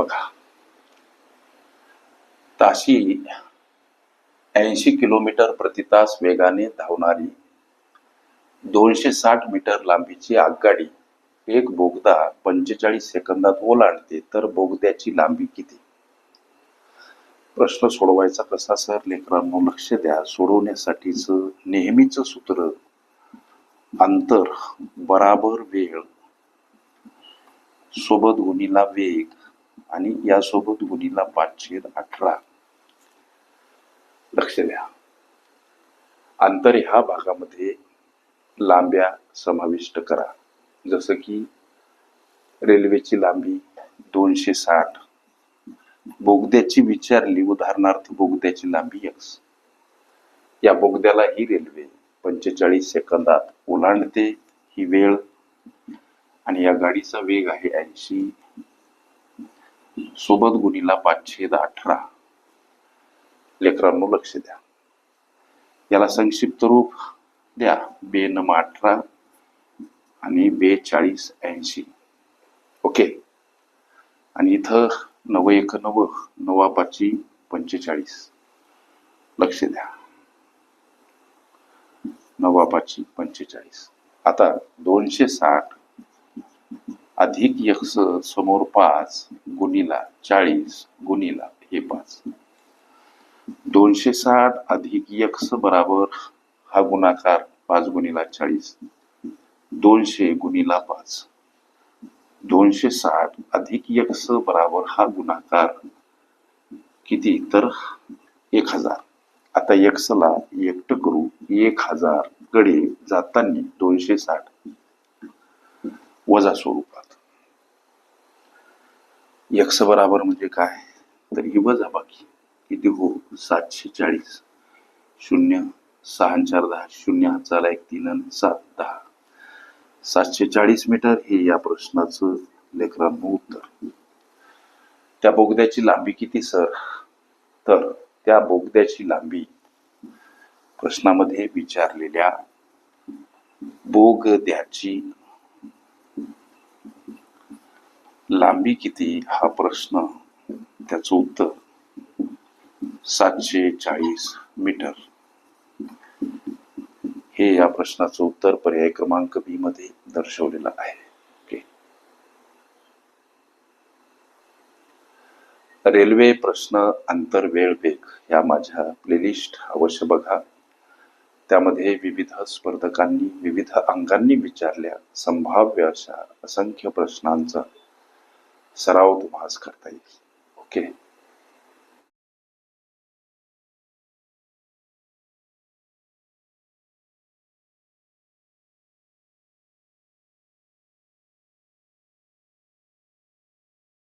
बघा. ताशी ऐंशी किलोमीटर प्रति तास वेगाने धावणारी दोनशे साठ मीटर लांबीची आगगाडी एक बोगदा पंचेचाळीस सेकंदात ओलांडते तर बोगद्याची लांबी किती? प्रश्न सोडवायचा कसा सर? लेकरांनो लक्ष द्या. सोडवण्यासाठीच नेहमीच सूत्र अंतर बराबर वेळ सोबत गुणीला वेग आणि यासोबत गुणीला पाचशे अठरा. लक्ष द्या. अंतर ह्या भागामध्ये लांब्या समाविष्ट करा. जसं की रेल्वेची लांबी दोनशे साठ. बोगद्याची विचारली उदाहरणार्थ बोगद्याची लांबी एक्स या बोगद्याला ही रेल्वे पंचेचाळीस सेकंदात ओलांडते ही वेळ. आणि या गाडीचा वेग आहे ऐंशी. सोबत गुणीला पाचशे अठरा. लेकरांनो लक्ष द्या. याला संक्षिप्त रूप द्या. बे नम अठरा आणि बेचाळीस ऐंशी. ओके? आणि इथं नव एक नव नवा पाचशे पंचेचाळीस. लक्ष द्या. नवा पाचशे पंचेचाळीस. आता दोनशे साठ अधिक यक्ष समोर पाच गुणीला चाळीस गुणीला हे पाच. दोनशे साठ अधिक यक्ष बराबर हा गुणाकार पाच गुणीला चाळीस. दोनशे गुणीला पाच. दोनशे साठ अधिक यक्ष बराबर हा गुणाकार किती? तर एक हजार. आता यक्षला एकट करू एक हजारकडे जाताना दोनशे साठ वजा स्वरूपात. यक्स बराबर म्हणजे काय? तर ही वजा बाकी. किती हो? सातशे चाळीस शून्य सहा चार दहा. शून्य हाताला एक तीन आणि सात दहा. सातशे चाळीस मीटर हे या प्रश्नाचं लेकरांनो उत्तर. त्या बोगद्याची लांबी किती सर? तर त्या बोगद्याची लांबी प्रश्नामध्ये विचारलेल्या बोगद्याची लांबी किती हा प्रश्न त्याचं उत्तर सातशे चाळीस मीटर. हे या प्रश्नाचं उत्तर पर्याय क्रमांक बी मध्ये दर्शवलेलं आहे. रेल्वे प्रश्न अंतर वेळ वेग या माझ्या प्लेलिस्ट अवश्य बघा. त्यामध्ये विविध स्पर्धकांनी विविध अंगांनी विचारल्या संभाव्य अशा असंख्य प्रश्नांचा सराव तुम्हाला करता येईल ओके